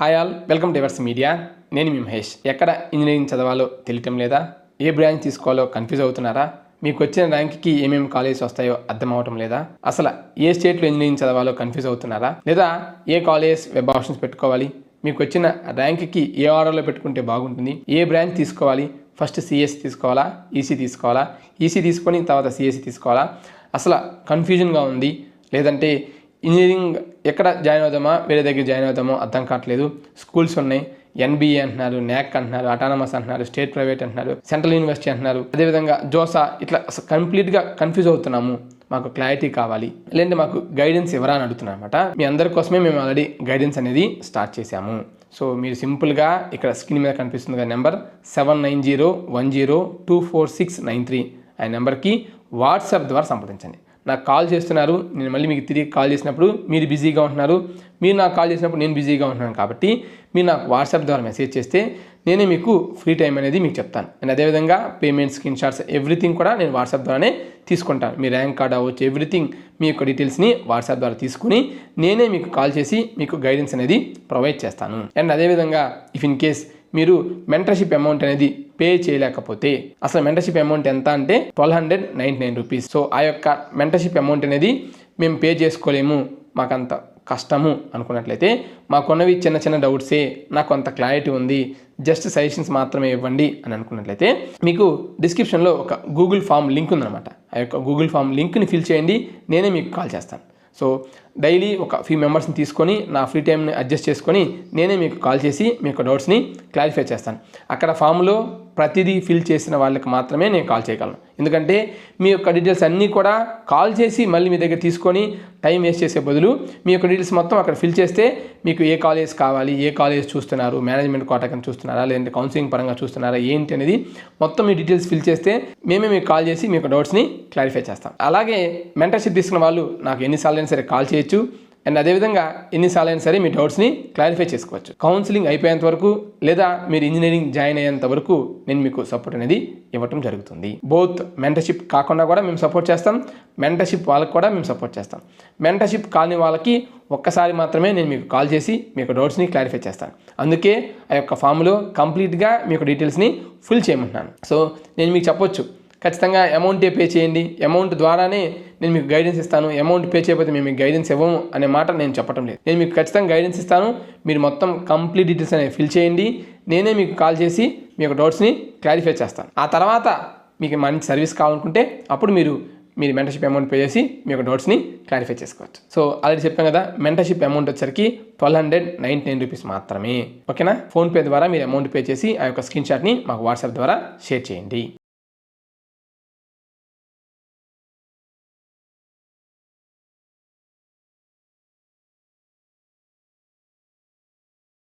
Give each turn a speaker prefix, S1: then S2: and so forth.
S1: Hi all welcome diverse media నేను మీ మహేష్. ఎక్కడ ఇంజనీరింగ్ చదవాలో తెలియటం లేదా? ఏ బ్రాంచ్ తీసుకోవాలో కన్ఫ్యూజ్ అవుతున్నారా? మీకు వచ్చిన ర్యాంక్కి ఏమేమి కాలేజెస్ వస్తాయో అర్థం అవటం లేదా? అసలు ఏ స్టేట్లో ఇంజనీరింగ్ చదవాలో కన్ఫ్యూజ్ అవుతున్నారా? లేదా ఏ కాలేజ్ వెబ్ ఆప్షన్స్ పెట్టుకోవాలి? మీకు వచ్చిన ర్యాంక్కి ఏ ఆర్డర్లో పెట్టుకుంటే బాగుంటుంది? ఏ బ్రాంచ్ తీసుకోవాలి? ఫస్ట్ సిఎస్ తీసుకోవాలా? ఈసీ తీసుకోవాలా? ఈసీ తీసుకొని తర్వాత సిఎస్సి తీసుకోవాలా? అసలు కన్ఫ్యూజన్గా ఉంది. లేదంటే ఇంజనీరింగ్ ఎక్కడ జాయిన్ అవుదామా వేరే దగ్గర జాయిన్ అవుతామో అర్థం కావట్లేదు. స్కూల్స్ ఉన్నాయి. ఎన్బిఏ అంటున్నారు న్యాక్ అంటున్నారు అటానమస్ అంటున్నారు స్టేట్ ప్రైవేట్ అంటున్నారు సెంట్రల్ యూనివర్సిటీ అంటున్నారు. అదేవిధంగా జోసా ఇట్లా కంప్లీట్గా కన్ఫ్యూజ్ అవుతున్నాము. మాకు క్లారిటీ కావాలి. లేదంటే మాకు గైడెన్స్ ఎవరా అని అడుగుతున్నాను అనమాట మీ అందరి కోసమే మేము ఆల్రెడీ గైడెన్స్ అనేది స్టార్ట్ చేశాము. సో మీరు సింపుల్గా ఇక్కడ స్క్రీన్ మీద కనిపిస్తుంది కదా number seven nine zero one zero two four six nine three. ఆ నెంబర్కి వాట్సాప్ ద్వారా సంప్రదించండి. నాకు కాల్ చేస్తున్నారు నేను మళ్ళీ మీకు తిరిగి కాల్ చేసినప్పుడు మీరు బిజీగా ఉంటున్నారు. మీరు నాకు కాల్ చేసినప్పుడు నేను బిజీగా ఉంటున్నాను కాబట్టి మీరు నాకు వాట్సాప్ ద్వారా మెసేజ్ చేస్తే నేనే మీకు ఫ్రీ టైం అనేది మీకు చెప్తాను. అండ్ అదేవిధంగా పేమెంట్ స్క్రీన్ షాట్స్ ఎవ్రీథింగ్ కూడా నేను వాట్సాప్ ద్వారానే తీసుకుంటాను. మీ ర్యాంక్ కార్డ్ అవ్వచ్చు ఎవ్రీథింగ్ మీ యొక్క డీటెయిల్స్ని వాట్సాప్ ద్వారా తీసుకుని నేనే మీకు కాల్ చేసి మీకు గైడెన్స్ అనేది ప్రొవైడ్ చేస్తాను. అండ్ అదేవిధంగా ఇఫ్ ఇన్ కేస్ మీరు మెంటర్షిప్ అమౌంట్ అనేది పే చేయలేకపోతే అసలు మెంటర్షిప్ అమౌంట్ ఎంత అంటే twelve hundred ninety nine rupees so ఆ యొక్క మెంటర్షిప్ అమౌంట్ అనేది మేము పే చేసుకోలేము. మాకంత కష్టము అనుకున్నట్లయితే మాకున్నవి చిన్న చిన్న డౌట్సే నాకు అంత క్లారిటీ ఉంది జస్ట్ సజెషన్స్ మాత్రమే ఇవ్వండి అని అనుకున్నట్లయితే మీకు డిస్క్రిప్షన్లో ఒక గూగుల్ ఫామ్ లింక్ ఉందన్నమాట. ఆ యొక్క గూగుల్ ఫామ్ లింక్ని ఫిల్ చేయండి నేనే మీకు కాల్ చేస్తాను. సో డైలీ ఒక ఫ్యూ మెంబర్స్ని తీసుకొని నా ఫ్రీ టైంని అడ్జస్ట్ చేసుకొని నేనే మీకు కాల్ చేసి మీ యొక్క డౌట్స్ని క్లారిఫై చేస్తాను. అక్కడ ఫామ్లో ప్రతిదీ ఫిల్ చేసిన వాళ్ళకి మాత్రమే నేను కాల్ చేయగలను. ఎందుకంటే మీ యొక్క డీటెయిల్స్ అన్నీ కూడా కాల్ చేసి మళ్ళీ మీ దగ్గర తీసుకొని టైం వేస్ట్ చేసే బదులు మీ యొక్క డీటెయిల్స్ మొత్తం అక్కడ ఫిల్ చేస్తే మీకు ఏ కాలేజ్ కావాలి ఏ కాలేజ్ చూస్తున్నారు మేనేజ్మెంట్ కోటా చూస్తున్నారా లేదంటే కౌన్సిలింగ్ పరంగా చూస్తున్నారా ఏంటి అనేది మొత్తం మీ డీటెయిల్స్ ఫిల్ చేస్తే మేమే మీకు కాల్ చేసి మీ యొక్క డౌట్స్ని క్లారిఫై చేస్తాం. అలాగే మెంటర్షిప్ తీసుకున్న వాళ్ళు నాకు ఎన్నిసార్లు అయినా సరే కాల్ చేయొచ్చు. అండ్ అదేవిధంగా ఎన్నిసార్లు అయినా సరే మీ డౌట్స్ని క్లారిఫై చేసుకోవచ్చు. కౌన్సిలింగ్ అయిపోయేంత వరకు లేదా మీరు ఇంజనీరింగ్ జాయిన్ అయ్యేంత వరకు నేను మీకు సపోర్ట్ అనేది ఇవ్వటం జరుగుతుంది. బోత్ మెంటర్షిప్ కాకుండా కూడా మేము సపోర్ట్ చేస్తాం. మెంటర్షిప్ వాళ్ళకి కూడా మేము సపోర్ట్ చేస్తాం. మెంటర్షిప్ కాని వాళ్ళకి ఒక్కసారి మాత్రమే నేను మీకు కాల్ చేసి మీ యొక్క డౌట్స్ని క్లారిఫై చేస్తాను. అందుకే ఆ యొక్క ఫామ్లో కంప్లీట్గా మీ యొక్క డీటెయిల్స్ని ఫుల్ చేయమంటున్నాను. సో నేను మీకు చెప్పొచ్చు ఖచ్చితంగా అమౌంటే పే చేయండి. అమౌంట్ ద్వారానే నేను మీకు గైడెన్స్ ఇస్తాను. అమౌంట్ పే చేయకపోతే మేము మీకు గైడెన్స్ ఇవ్వము అనే మాట నేను చెప్పడం లేదు. నేను మీకు ఖచ్చితంగా గైడెన్స్ ఇస్తాను. మీరు మొత్తం కంప్లీట్ డీటెయిల్స్ అనేవి ఫిల్ చేయండి. నేనే మీకు కాల్ చేసి మీ యొక్క డౌట్స్ని క్లారిఫై చేస్తాను. ఆ తర్వాత మీకు మంచి సర్వీస్ కావాలనుకుంటే అప్పుడు మీరు మీరు మెంటర్షిప్ అమౌంట్ పే చేసి మీ యొక్క డౌట్స్ని క్లారిఫై చేసుకోవచ్చు. సో ఆల్రెడీ చెప్పాం కదా మెంటర్షిప్ అమౌంట్ వచ్చరికి twelve hundred ninety nine rupees మాత్రమే ఓకేనా ఫోన్పే ద్వారా మీరు అమౌంట్ పే చేసి ఆ యొక్క స్క్రీన్ షాట్ని మాకు వాట్సాప్ ద్వారా షేర్ చేయండి.